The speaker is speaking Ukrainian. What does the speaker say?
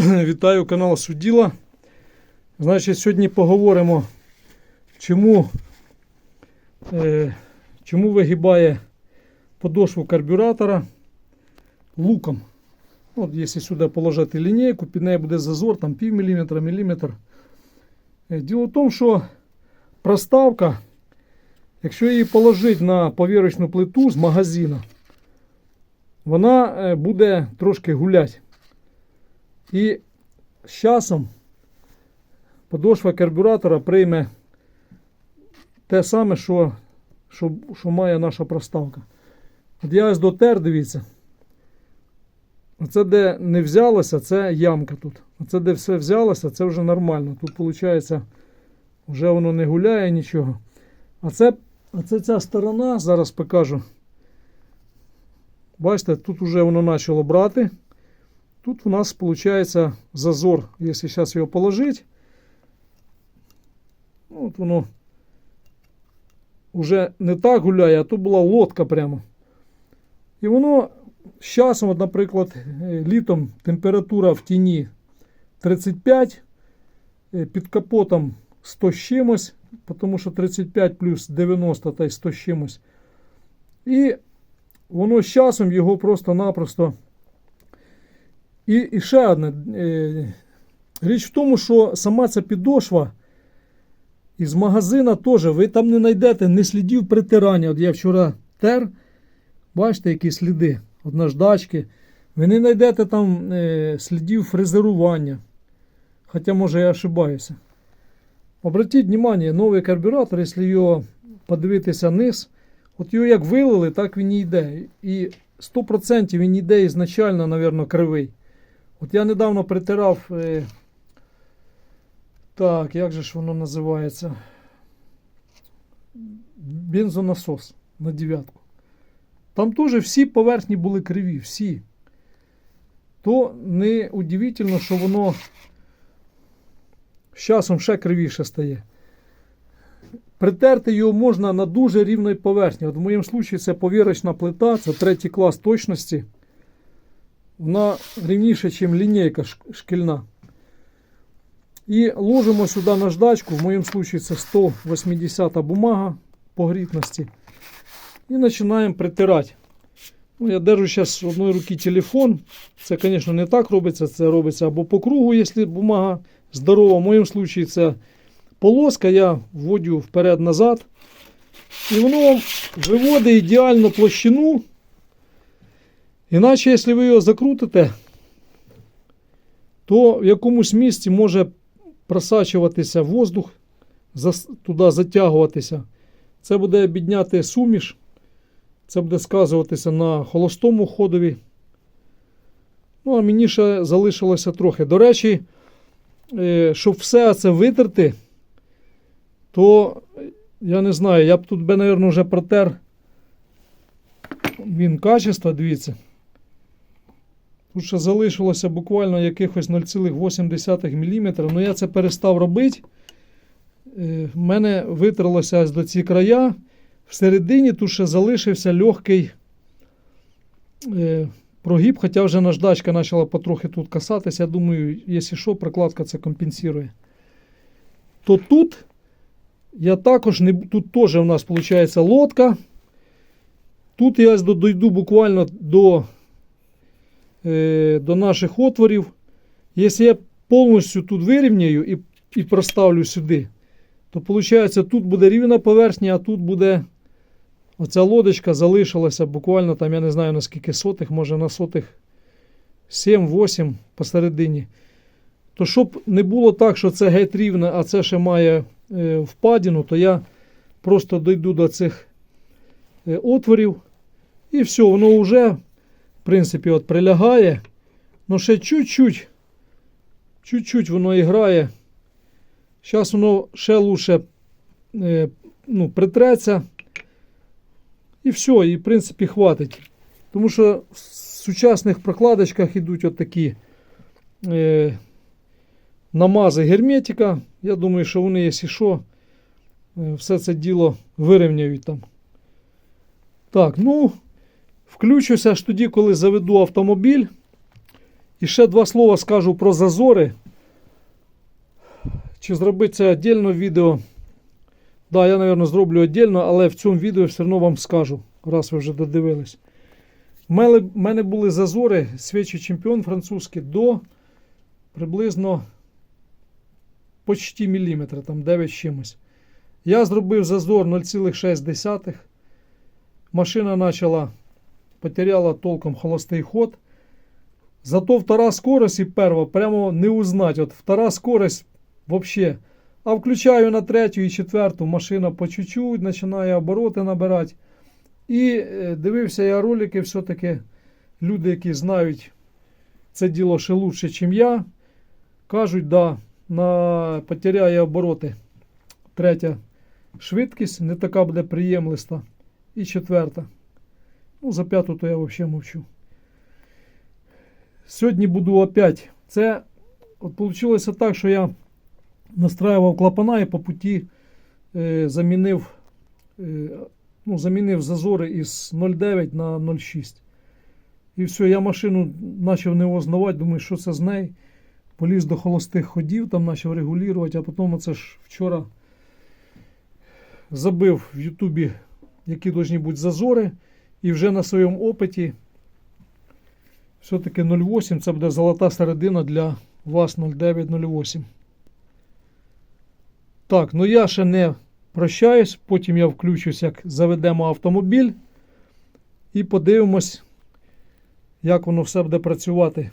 Вітаю канал Суділа. Значить, сьогодні поговоримо, чому, е, чому вигибає подошву карбюратора луком. От, якщо сюди положити лінійку, під нею буде зазор там пів міліметра, міліметр. Е, Діло в тому, що проставка, якщо її положити на повірочну плиту з магазину, вона е, буде трошки гуляти. І з часом подошва карбюратора прийме те саме, що, що, що має наша проставка. От я ось дотер, дивіться. Оце де не взялося, це ямка тут. Оце де все взялося, це вже нормально. Тут, виходить, вже воно не гуляє нічого. А це, а це ця сторона, зараз покажу. Бачите, тут вже воно почало брати. Тут у нас получается зазор, если сейчас его положить. ну, От воно уже не так гуляє, а то була лодка прямо. І воно з часом, от, наприклад, літом температура в тіні 35, е, під капотом 100 з чимось, тому що 35 плюс 90 та й 100 з чимось. І воно з часом його просто-напросто. І, і ще одне. Е, річ в тому, що сама ця підошва із магазина теж ви там не знайдете ні слідів притирання. От я вчора тер, бачите, які сліди от наждачки. Ви не знайдете там е, слідів фрезерування. Хоча, може, я ошибаюся. Обратіть внимание, новий карбюратор, якщо його подивитися низ, от його як вилили, так він і йде. І 100% він йде ізначально, мабуть, кривий. От я недавно притирав. Е, так, як же ж воно називається? Бензонасос на дев'ятку. Там теж всі поверхні були криві, всі. То не удивительно, що воно з часом ще кривіше стає. Притерти його можна на дуже рівної поверхні. От в моєму випадку це повірочна плита, це третій клас точності. Вона рівніша, ніж лінійка шкільна. І ложимо сюди наждачку. В моєму випадку це 180 бумага по грітності. І починаємо притирати. Ну, я держу зараз в одній руці телефон. Це, звісно, не так робиться. Це робиться або по кругу, якщо бумага здорова. В моєму випадку це полоска. Я вводю вперед-назад. І воно виводить ідеальну площину. Іначе, якщо ви його закрутите, то в якомусь місці може просачуватися воздух, туди затягуватися. Це буде підняти суміш, це буде сказуватися на холостому ходові. Ну, а мені ще залишилося трохи. До речі, е, щоб все це витерти, то я не знаю, я б тут би, мабуть, вже протер він качество, дивіться. Тут ще залишилося буквально якихось 0,8 мм. Ну я це перестав робити. Е, В мене витерлося аж до ці края. Всередині тут ще залишився легкий е, прогиб, хоча вже наждачка почала потрохи тут касатися. Я думаю, якщо що, прокладка це компенсує. То тут я також не тут теж у нас виходить лодка. Тут я ось дойду буквально до е, до наших отворів. Якщо я повністю тут вирівняю і, і проставлю сюди, то виходить, тут буде рівна поверхня, а тут буде оця лодочка залишилася буквально там, я не знаю наскільки сотих, може на сотих 7-8 посередині. То щоб не було так, що це геть рівне, а це ще має е, впадіну, то я просто дойду до цих е, отворів. І все, воно вже, принципі, от прилягає. Ну ще чуть-чуть, чуть-чуть воно і грає. Зараз воно ще лучше е, ну, притреться. І все, і в принципі хватить. Тому що в сучасних прокладочках йдуть от такі е, намази герметика. Я думаю, що вони, якщо що, е, все це діло вирівняють там. Так, ну, включуся аж тоді, коли заведу автомобіль І ще два слова скажу про зазори. Чи зробити це віддільно відео? Да, я, мабуть, зроблю віддільно, але в цьому відео все одно вам скажу, раз ви вже додивились. У мене, були зазори, свічий чемпіон французький, до приблизно почти міліметра, там 9 чимось. Я зробив зазор 0,6. Машина почала, потеряла толком холостий ход. Зато втора скорость і перша прямо не узнать. От втора скорость вообще. А включаю на третю і четверту, машина по чуть-чуть починає обороти набирати. І е, дивився я ролики, все-таки люди, які знають це діло ще лучше, ніж я, кажуть, да, на потеряє обороти. Третя швидкість не така буде приємлиста. І четверта. Ну, за п'яту то я взагалі мовчу. Сьогодні буду опять. Це от вийшло так, що я настраював клапана і по путі е, замінив, е, ну, замінив зазори із 0,9 на 0,6. І все, я машину почав не узнавати, думаю, що це з нею. Поліз до холостих ходів, там почав регулювати, а потім це ж вчора забив в Ютубі, які повинні бути зазори. І вже на своєму опиті все-таки 0,8 це буде золота середина для вас 0,9-0,8. Так, ну я ще не прощаюсь, потім я включусь, як заведемо автомобіль. І подивимось, як воно все буде працювати.